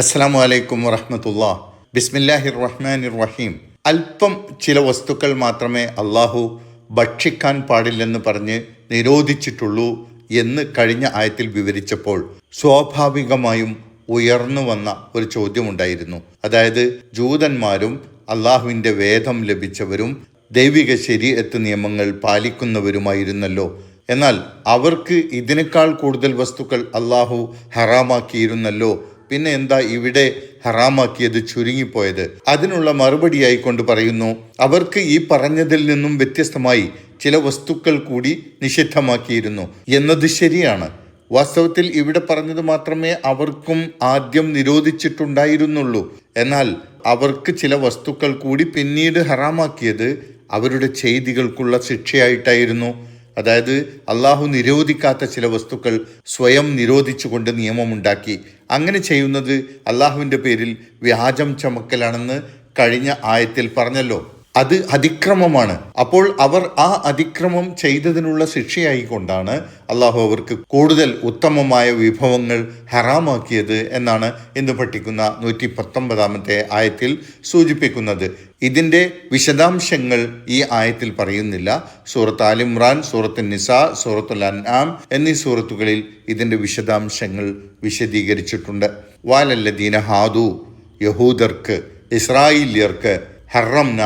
അസ്സാം അലൈക്കും വറഹമത്തുള്ള. ബിസ്മില്ലാഹിർ റഹ്മാനിർ റഹീം അല്പം ചില വസ്തുക്കൾ മാത്രമേ അള്ളാഹു ഭക്ഷിക്കാൻ പാടില്ലെന്ന് പറഞ്ഞ് നിരോധിച്ചിട്ടുള്ളൂ എന്ന് കഴിഞ്ഞ ആയത്തിൽ വിവരിച്ചപ്പോൾ സ്വാഭാവികമായും ഉയർന്നു വന്ന ഒരു ചോദ്യമുണ്ടായിരുന്നു. അതായത് ജൂതന്മാരും അള്ളാഹുവിന്റെ വേദം ലഭിച്ചവരും ദൈവിക ശരീരത്ത് നിയമങ്ങൾ പാലിക്കുന്നവരുമായിരുന്നല്ലോ. എന്നാൽ അവർക്ക് ഇതിനേക്കാൾ കൂടുതൽ വസ്തുക്കൾ അള്ളാഹു ഹറാമാക്കിയിരുന്നല്ലോ പിന്നെ എന്താ ഇവിടെ ഹറാമാക്കിയത് ചുരുങ്ങിപ്പോയത്? അതിനുള്ള മറുപടിയായി കൊണ്ട് പറയുന്നു അവർക്ക് ഈ പറഞ്ഞതിൽ നിന്നും വ്യത്യസ്തമായി ചില വസ്തുക്കൾ കൂടി നിഷിദ്ധമാക്കിയിരുന്നു. എന്നത് ശരിയാണ്. വാസ്തവത്തിൽ ഇവിടെ പറഞ്ഞത് മാത്രമേ അവർക്കും ആദ്യം നിരോധിച്ചിട്ടുണ്ടായിരുന്നുള്ളൂ. എന്നാൽ അവർക്ക് ചില വസ്തുക്കൾ കൂടി പിന്നീട് ഹറാമാക്കിയത് അവരുടെ ചെയ്തികൾക്കുള്ള ശിക്ഷയായിട്ടായിരുന്നു. അതായത് അള്ളാഹു നിരോധിക്കാത്ത ചില വസ്തുക്കൾ സ്വയം നിരോധിച്ചുകൊണ്ട് നിയമമുണ്ടാക്കി. അങ്ങനെ ചെയ്യുന്നത് അള്ളാഹുവിന്റെ പേരിൽ വ്യാജം ചമക്കലാണെന്ന് കഴിഞ്ഞ ആയത്തിൽ പറഞ്ഞല്ലോ. അത് അതിക്രമമാണ്. അപ്പോൾ അവർ ആ അതിക്രമം ചെയ്തതിനുള്ള ശിക്ഷയായിക്കൊണ്ടാണ് അള്ളാഹു അവർക്ക് കൂടുതൽ ഉത്തമമായ വിഭവങ്ങൾ ഹറാമാക്കിയത് എന്നാണ് ഇന്ന് പഠിക്കുന്ന നൂറ്റി പത്തൊമ്പതാമത്തെ ആയത്തിൽ സൂചിപ്പിക്കുന്നത്. ഇതിന്റെ വിശദാംശങ്ങൾ ഈ ആയത്തിൽ പറയുന്നില്ല. സൂറത്ത് അലിമ്രാൻ സൂറത്ത് നിസ സൂറത്തുൽ അൻആം എന്നീ സൂറത്തുകളിൽ ഇതിന്റെ വിശദാംശങ്ങൾ വിശദീകരിച്ചിട്ടുണ്ട്. വാലല്ലദീന ഹാദു യഹൂദർക്ക് ഇസ്രായേലിയർക്ക് ഹറംന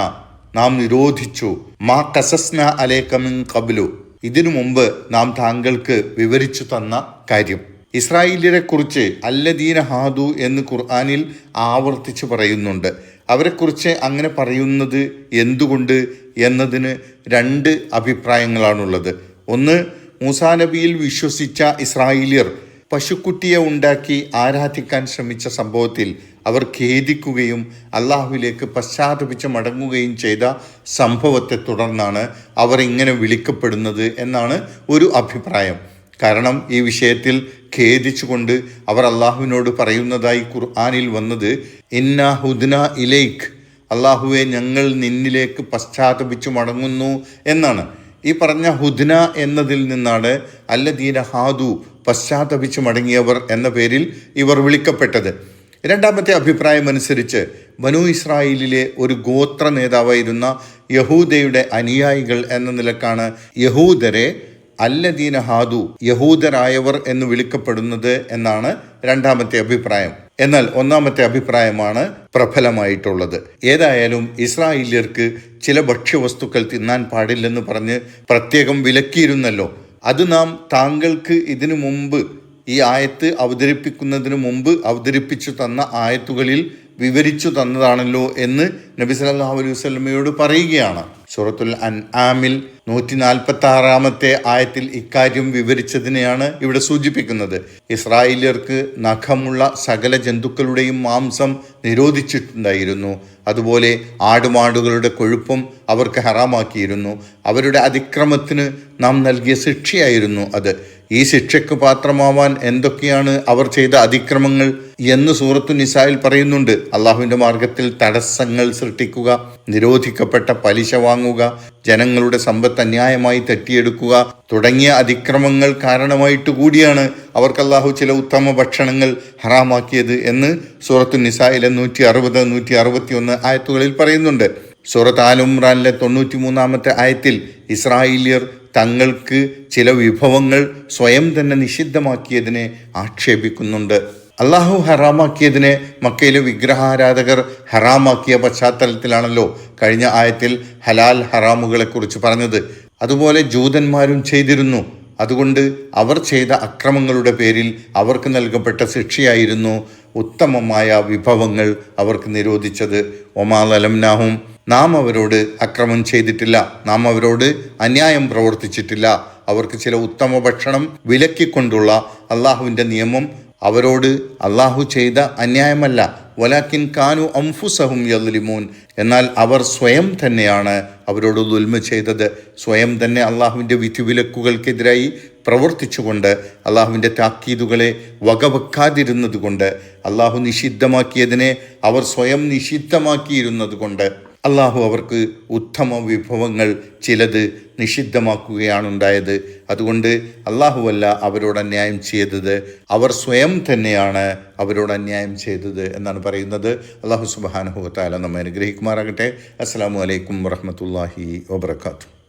നാം നിരോധിച്ചു. മാ കസസ്ന അലേക്കമിൻ കബിലു ഇതിനു മുമ്പ് നാം താങ്കൾക്ക് വിവരിച്ചു തന്ന കാര്യം. ഇസ്രായേലിനെ കുറിച്ച് അല്ലദീന ഹാദു എന്ന് ഖുർആാനിൽ ആവർത്തിച്ച് പറയുന്നുണ്ട്. അവരെക്കുറിച്ച് അങ്ങനെ പറയുന്നത് എന്തുകൊണ്ട് എന്നതിന് രണ്ട് അഭിപ്രായങ്ങളാണുള്ളത്. ഒന്ന് മൂസാ നബിയിൽ വിശ്വസിച്ച ഇസ്രായേലിയർ പശുക്കുട്ടിയെ ഉണ്ടാക്കി ആരാധിക്കാൻ ശ്രമിച്ച സംഭവത്തിൽ അവർ ഖേദിക്കുകയും അള്ളാഹുവിലേക്ക് പശ്ചാത്തപിച്ച് മടങ്ങുകയും ചെയ്ത സംഭവത്തെ തുടർന്നാണ് അവർ ഇങ്ങനെ വിളിക്കപ്പെടുന്നത് എന്നാണ് ഒരു അഭിപ്രായം. കാരണം ഈ വിഷയത്തിൽ ഖേദിച്ചുകൊണ്ട് അവർ അള്ളാഹുവിനോട് പറയുന്നതായി ഖുർആാനിൽ വന്നത് ഇന്ന ഹുദ്ന ഇലൈഖ് അള്ളാഹുവെ ഞങ്ങൾ നിന്നിലേക്ക് പശ്ചാത്തപിച്ച് മടങ്ങുന്നു എന്നാണ്. ഈ പറഞ്ഞ ഹുദ്ന എന്നതിൽ നിന്നാണ് അല്ലദീന ഹാദു പശ്ചാത്തപിച്ച് മടങ്ങിയവർ എന്ന പേരിൽ ഇവർ വിളിക്കപ്പെട്ടത്. രണ്ടാമത്തെ അഭിപ്രായം അനുസരിച്ച് വനു ഇസ്രായേലിലെ ഒരു ഗോത്ര നേതാവായിരുന്ന യഹൂദയുടെ അനുയായികൾ എന്ന നിലക്കാണ് യഹൂദരെ അല്ലദീന ഹാദു യഹൂദരായവർ എന്ന് വിളിക്കപ്പെടുന്നത് എന്നാണ് രണ്ടാമത്തെ അഭിപ്രായം. എന്നാൽ ഒന്നാമത്തെ അഭിപ്രായമാണ് പ്രബലമായിട്ടുള്ളത്. ഏതായാലും ഇസ്രായേലിയർക്ക് ചില ഭക്ഷ്യവസ്തുക്കൾ തിന്നാൻ പാടില്ലെന്ന് പറഞ്ഞ് പ്രത്യേകം വിലക്കിയിരുന്നല്ലോ. അത് നാം താങ്കൾക്ക് ഇതിനു മുമ്പ് ഈ ആയത്ത് അവതരിപ്പിക്കുന്നതിന് മുമ്പ് അവതരിപ്പിച്ചു തന്ന ആയത്തുകളിൽ വിവരിച്ചു തന്നതാണല്ലോ എന്ന് നബി സല്ലല്ലാഹു അലൈഹി വസല്ലമയോട് പറയുകയാണ്. സൂറത്തുൽ അൻആമിൽ നൂറ്റി നാൽപ്പത്തി ആറാമത്തെ ആയത്തിൽ ഇക്കാര്യം വിവരിച്ചതിനെയാണ് ഇവിടെ സൂചിപ്പിക്കുന്നത്. ഇസ്രായേലിയർക്ക് നഖമുള്ള സകല ജന്തുക്കളുടെയും മാംസം നിരോധിച്ചിട്ടുണ്ടായിരുന്നു. അതുപോലെ ആടുമാടുകളുടെ കൊഴുപ്പും അവർക്ക് ഹറാമാക്കിയിരുന്നു. അവരുടെ അതിക്രമത്തിന് നാം നൽകിയ ശിക്ഷയായിരുന്നു അത്. ഈ ശിക്ഷയ്ക്ക് പാത്രമാവാൻ എന്തൊക്കെയാണ് അവർ ചെയ്ത അതിക്രമങ്ങൾ എന്ന് സൂറത്തു നിസായിൽ പറയുന്നുണ്ട്. അള്ളാഹുവിന്റെ മാർഗത്തിൽ തടസ്സങ്ങൾ സൃഷ്ടിക്കുക നിരോധിക്കപ്പെട്ട പലിശ വാങ്ങുക ജനങ്ങളുടെ സമ്പത്ത് അന്യായമായി തട്ടിയെടുക്കുക തുടങ്ങിയ അതിക്രമങ്ങൾ കാരണമായിട്ട് കൂടിയാണ് അവർക്ക് അള്ളാഹു ചില ഉത്തമ ഭക്ഷണങ്ങൾ ഹറാമാക്കിയത് എന്ന് സൂറത്തു നിസായിലെ നൂറ്റി അറുപത് നൂറ്റി അറുപത്തി ഒന്ന് ആയത്തുകളിൽ പറയുന്നുണ്ട്. സൂറത്ത് ആലുംറാനിലെ തൊണ്ണൂറ്റി മൂന്നാമത്തെ ആയത്തിൽ ഇസ്രായേലിയർ തങ്ങൾക്ക് ചില വിഭവങ്ങൾ സ്വയം തന്നെ നിഷിദ്ധമാക്കിയതിനെ ആക്ഷേപിക്കുന്നുണ്ട്. അള്ളാഹു ഹറാമാക്കിയതിനെ മക്കയിലെ വിഗ്രഹാരാധകർ ഹറാമാക്കിയ പശ്ചാത്തലത്തിലാണല്ലോ കഴിഞ്ഞ ആയത്തിൽ ഹലാൽ ഹറാമുകളെ കുറിച്ച് പറഞ്ഞത്. അതുപോലെ ജൂതന്മാരും ചെയ്തിരുന്നു. അതുകൊണ്ട് അവർ ചെയ്ത അക്രമങ്ങളുടെ പേരിൽ അവർക്ക് നൽകപ്പെട്ട ശിക്ഷയായിരുന്നു ഉത്തമമായ വിഭവങ്ങൾ അവർക്ക് നിരോധിച്ചത്. ഒമാലംനാഹും നാം അവരോട് അക്രമം ചെയ്തിട്ടില്ല. നാം അവരോട് അന്യായം പ്രവർത്തിച്ചിട്ടില്ല. അവർക്ക് ചില ഉത്തമ ഭക്ഷണം വിലക്കിക്കൊണ്ടുള്ള അള്ളാഹുവിന്റെ നിയമം അവരോട് അള്ളാഹു ചെയ്ത അന്യായമല്ല. വലാക്കിൻ കാനു അംഫുസഹും യദ്ലിമൂൻ. എന്നാൽ അവർ സ്വയം തന്നെയാണ് അവരോട് ദുൽമ ചെയ്തത്. സ്വയം തന്നെ അള്ളാഹുവിന്റെ വിധിവിലക്കുകൾക്കെതിരായി പ്രവർത്തിച്ചുകൊണ്ട് അള്ളാഹുവിന്റെ താക്കീതുകളെ വകവെക്കാതിരുന്നത് കൊണ്ട് അള്ളാഹു നിഷിദ്ധമാക്കിയതിനെ അവർ സ്വയം നിഷിദ്ധമാക്കിയിരുന്നത് കൊണ്ട് അള്ളാഹു അവർക്ക് ഉത്തമ വിഭവങ്ങൾ ചിലത് നിഷിദ്ധമാക്കുകയാണുണ്ടായത്. അതുകൊണ്ട് അള്ളാഹുവല്ല അവരോട് അന്യായം ചെയ്തത്. അവർ സ്വയം തന്നെയാണ് അവരോട് അന്യായം ചെയ്തത് എന്നാണ് പറയുന്നത്. അള്ളാഹു സുബാനുഹുത്താല നമ്മെ അനുഗ്രഹിക്കുമാറാകട്ടെ. അസ്സാം വലൈക്കും വറഹമത്തല്ലാഹി വാബർക്കാത്തു